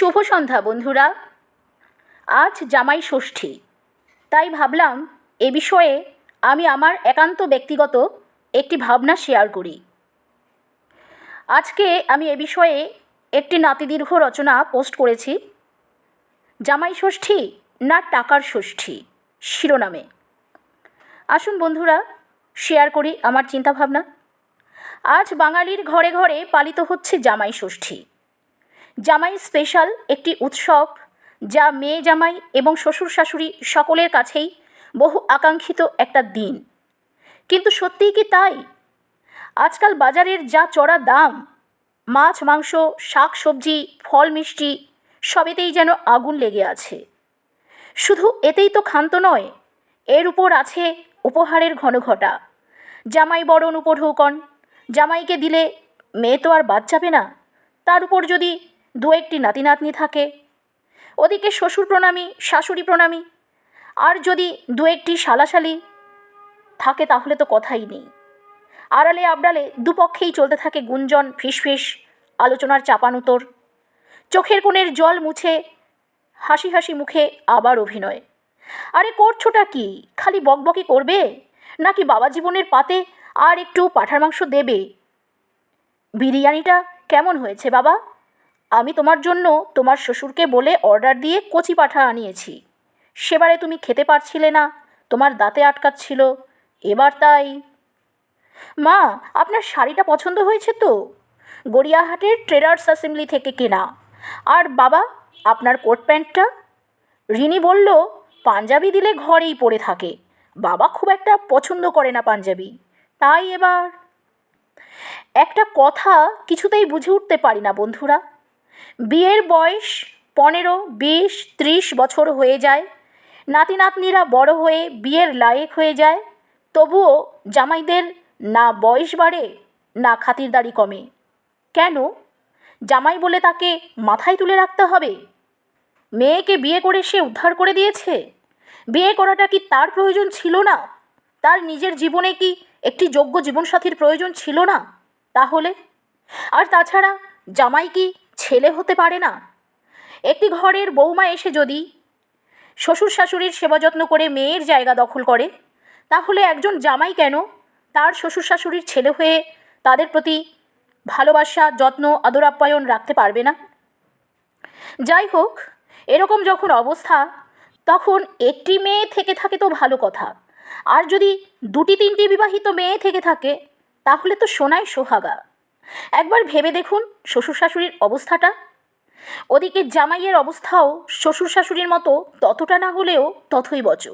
শুভ সন্ধ্যা, বন্ধুরা। আজ জামাই ষষ্ঠী। তাই ভাবলাম এ বিষয়ে আমি আমার একান্ত ব্যক্তিগত একটি ভাবনা শেয়ার করি। আজকে আমি এ বিষয়ে একটি নাতিদীর্ঘ রচনা পোস্ট করেছি। জামাই ষষ্ঠী না টাকার ষষ্ঠী, শিরোনামে। আসুন বন্ধুরা শেয়ার করি আমার চিন্তাভাবনা। আজ বাঙালির ঘরে ঘরে পালিত হচ্ছে জামাই ষষ্ঠী। জামাই স্পেশাল একটি উৎসব যা মেয়ে জামাই এবং শ্বশুর শাশুড়ি সকলের কাছেই বহু আকাঙ্ক্ষিত একটা দিন। কিন্তু সত্যিই কি তাই? আজকাল বাজারের যা চড়া দাম, মাছ, মাংস, শাক, সবজি, ফল, মিষ্টি, সবেতেই যেন আগুন লেগে আছে। শুধু এতেই তো ক্ষান্ত নয়, এর উপর আছে উপহারের ঘনঘটা। জামাই বরণ, উপঢৌকন, জামাইকে দিলে মেয়ে তো আর বাদ যাবে না। তার উপর যদি দু একটি নাতি নাতনি থাকে। ওদিকে শ্বশুর প্রণামী, শাশুড়ি প্রণামী। আর যদি দু একটি শালাশালি থাকে তাহলে তো কথাই নেই। আড়ালে আবডালে দুপক্ষেই চলতে থাকে গুঞ্জন, ফিসফিস, আলোচনার চাপানুতর। চোখের কোণের জল মুছে হাসি হাসি মুখে আবার অভিনয়। আরে করছোটা কি? খালি বকবকি করবে? নাকি বাবা জীবনের পাতে আর একটু পাঠার মাংস দেবে? বিরিয়ানিটা কেমন হয়েছে বাবা? আমি তোমার জন্য তোমার শ্বশুরকে বলে অর্ডার দিয়ে কচি পাঠা আনিয়েছি। সেবারে তুমি খেতে পারছিলে না, তোমার দাঁতে আটকাচ্ছিল, এবার তাই। মা, আপনার শাড়িটা পছন্দ হয়েছে তো? গড়িয়াহাটের ট্রেডার্স অ্যাসেম্বলি থেকে কেনা। আর বাবা, আপনার কোট প্যান্টটা? রিনি বলল, পাঞ্জাবি দিলে ঘরেই পড়ে থাকে। বাবা খুব একটা পছন্দ করে না পাঞ্জাবি। তাই এবার। একটা কথা কিছুতেই বুঝে উঠতে পারি না বন্ধুরা। বিয়ের বয়স পনেরো, বিশ, ত্রিশ বছর হয়ে যায়। নাতি নাতনিরা বড় হয়ে বিয়ের লায়েক হয়ে যায়। তবুও জামাইদের না বয়স বাড়ে, না খাতিরদারি কমে। কেন? জামাই বলে তাকে মাথায় তুলে রাখতে হবে। মেয়েকে বিয়ে করে সে উদ্ধার করে দিয়েছে। বিয়ে করাটা কি তার প্রয়োজন ছিল না? তার নিজের জীবনে কি একটি যোগ্য জীবনসাথীর প্রয়োজন ছিল না? তাহলে? আর তাছাড়া জামাই কি ছেলে হতে পারে না। একটি ঘরের বৌমা এসে যদি শ্বশুর শাশুড়ির সেবা যত্ন করে মেয়ের জায়গা দখল করে, তাহলে একজন জামাই কেন তার শ্বশুর শাশুড়ির ছেলে হয়ে তাদের প্রতি ভালোবাসা, যত্ন আদর আপ্যায়ন রাখতে পারবে না? যাই হোক, এরকম যখন অবস্থা, তখন একটি মেয়ে থেকে থাকে তো ভালো কথা। আর যদি দুটি তিনটি বিবাহিত মেয়ে থেকে থাকে, তাহলে তো সোনায় সোহাগা। একবার ভেবে দেখুন শ্বশুর শাশুড়ির অবস্থাটা। ওদিকে জামাইয়ের অবস্থাও শ্বশুর শাশুড়ির মতো ততটা না হলেও তথই বচ।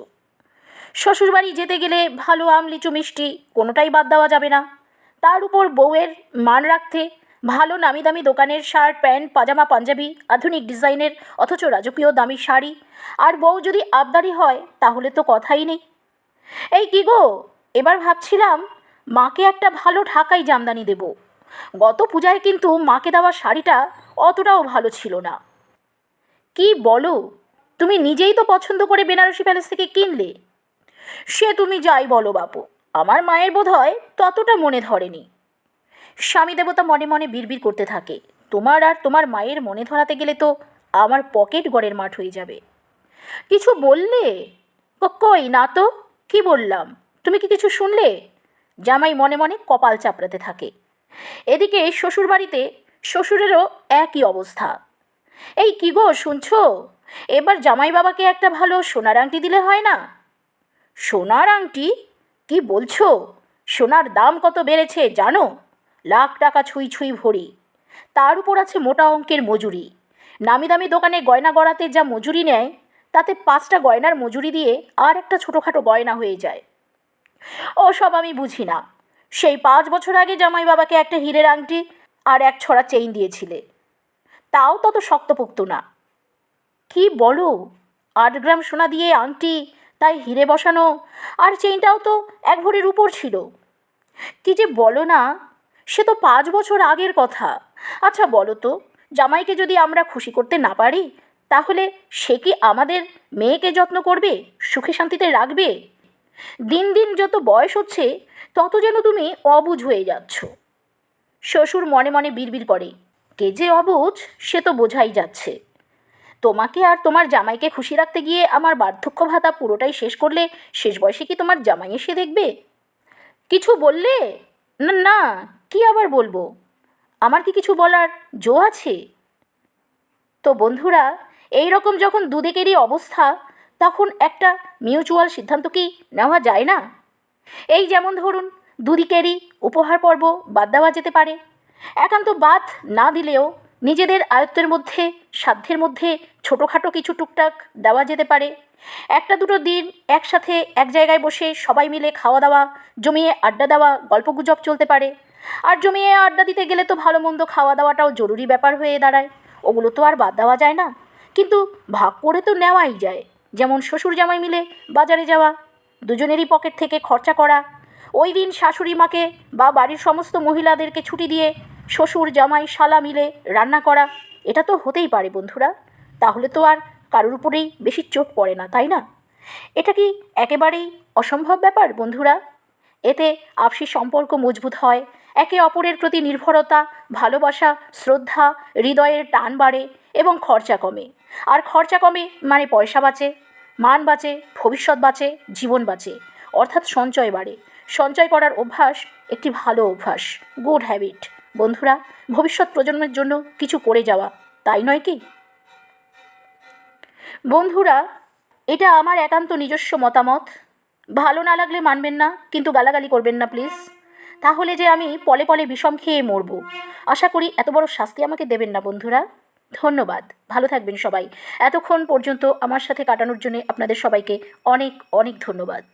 শ্বশুরবাড়ি যেতে গেলে ভালো আম লিচু মিষ্টি কোনোটাই বাদ দেওয়া যাবে না। তার উপর বউয়ের মান রাখতে, ভালো নামি দামি দোকানের শার্ট, প্যান্ট, পাজামা, পাঞ্জাবি, আধুনিক ডিজাইনের অথচ রাজকীয় দামি শাড়ি আর বউ যদি আবদারি হয় তাহলে তো কথাই নেই। এই কি গো? এবার ভাবছিলাম মাকে একটা ভালো ঢাকাই জামদানি দেব। গত পূজায় কিন্তু মাকে দেওয়া শাড়িটা অতটাও ভালো ছিল না। কি বলো? তুমি নিজেই তো পছন্দ করে বেনারসি প্যালেস থেকে কিনলে। সে তুমি যাই বলো বাপু, আমার মায়ের বোধ হয় ততটা মনে ধরেনি। স্বামী দেবতা মনে মনে বিড়বিড় করতে থাকে, তোমার আর তোমার মায়ের মনে ধরাতে গেলে তো আমার পকেট গড়ের মাঠ হয়ে যাবে। কিছু বললে? কই না তো, কি বললাম? তুমি কি কিছু শুনলে? জামাই মনে মনে কপাল চাপড়াতে থাকে। এদিকে শ্বশুরবাড়িতে শ্বশুরেরও একই অবস্থা। এই কি গো, শুনছো? এবার জামাই বাবাকে একটা ভালো সোনার আংটি দিলে হয় না? সোনার আংটি? কি বলছো? সোনার দাম কত বেড়েছে জানো? লাখ টাকা ছুঁই ছুঁই ভরি। তার উপর আছে মোটা অঙ্কের মজুরি। নামি দামি দোকানে গয়না গড়াতে যা মজুরি নেয়, তাতে পাঁচটা গয়নার মজুরি দিয়ে আর একটা ছোটোখাটো গয়না হয়ে যায়। ও, সব আমি বুঝি না। সেই পাঁচ বছর আগে জামাই বাবাকে একটা হীরের আংটি আর এক ছড়া চেইন দিয়েছিলে। তাও তত শক্তপোক্ত না। কি বলো? আট গ্রাম সোনা দিয়ে আংটি, তাই হিরে বসানো, আর চেইনটাও তো এক ভরির উপর ছিল। কি যে বলো না, সে তো পাঁচ বছর আগের কথা। আচ্ছা বলো তো, জামাইকে যদি আমরা খুশি করতে না পারি, তাহলে সে কি আমাদের মেয়েকে যত্ন করবে, সুখে শান্তিতে রাখবে? দিন দিন যত বয়স হচ্ছে তত যেন তুমি অবুঝ হয়ে যাচ্ছ। শ্বশুর মনে মনে বিড়বিড় করে, কে যে অবুঝ, সে তো বোঝাই যাচ্ছে। তোমাকে আর তোমার জামাইকে খুশি রাখতে গিয়ে আমার বার্ধক্য ভাতা পুরোটাই শেষ করলে শেষ বয়সে কি তোমার জামাই এসে দেখবে? কিছু বললে? না না, কি আবার বলব? আমার কি কিছু বলার জো আছে? তো বন্ধুরা, এই রকম যখন দুদিকেরই অবস্থা, তখন একটা মিউচুয়াল সিদ্ধান্ত কি নেওয়া যায় না? এই যেমন ধরুন, দুদিকেরই উপহার পর্ব বাদ দেওয়া যেতে পারে। একান্ত বাদ না দিলেও নিজেদের আয়ত্তের মধ্যে, সাধ্যের মধ্যে ছোটোখাটো কিছু টুকটাক দেওয়া যেতে পারে। একটা দুটো দিন একসাথে এক জায়গায় বসে সবাই মিলে খাওয়া দাওয়া, জমিয়ে আড্ডা দেওয়া, গল্পগুজব চলতে পারে। আর জমিয়ে আড্ডা দিতে গেলে তো ভালো মন্দ খাওয়া দাওয়াটাও জরুরি ব্যাপার হয়ে দাঁড়ায়। ওগুলো তো আর বাদ দেওয়া যায় না। কিন্তু ভাগ করে তো নেওয়াই যায়। যেমন শ্বশুর জামাই মিলে বাজারে যাওয়া দুজনেরই পকেট থেকে খরচা করা। ওই দিন শাশুড়ি মাকে বা বাড়ির সমস্ত মহিলাদেরকে ছুটি দিয়ে শ্বশুর, জামাই, শালা মিলে রান্না করা, এটা তো হতেই পারে বন্ধুরা। তাহলে তো আর কারোর উপরেই বেশি চোখ পড়ে না, তাই না? এটা কি একেবারেই অসম্ভব ব্যাপার বন্ধুরা? এতে আপসি সম্পর্ক মজবুত হয়, একে অপরের প্রতি নির্ভরতা, ভালোবাসা, শ্রদ্ধা, হৃদয়ের টান বাড়ে এবং খরচা কমে। আর খরচা কমে মানে পয়সা বাঁচে। মান বাঁচে, ভবিষ্যৎ বাঁচে, জীবন বাঁচে। অর্থাৎ সঞ্চয় বাড়ে। সঞ্চয় করার অভ্যাস একটি ভালো অভ্যাস গুড হ্যাবিট বন্ধুরা, ভবিষ্যৎ প্রজন্মের জন্য কিছু করে যাওয়া, তাই নয় কি? বন্ধুরা, এটা আমার একান্ত নিজস্ব মতামত। ভালো না লাগলে মানবেন না, কিন্তু গালাগালি করবেন না প্লিজ তাহলে যে আমি পলে পলে বিষম খেয়ে মরব। আশা করি এত বড় শাস্তি আমাকে দেবেন না, বন্ধুরা। ধন্যবাদ। ভালো থাকবেন সবাই। এতক্ষণ পর্যন্ত আমার সাথে কাটানোর জন্য আপনাদের সবাইকে অনেক অনেক ধন্যবাদ।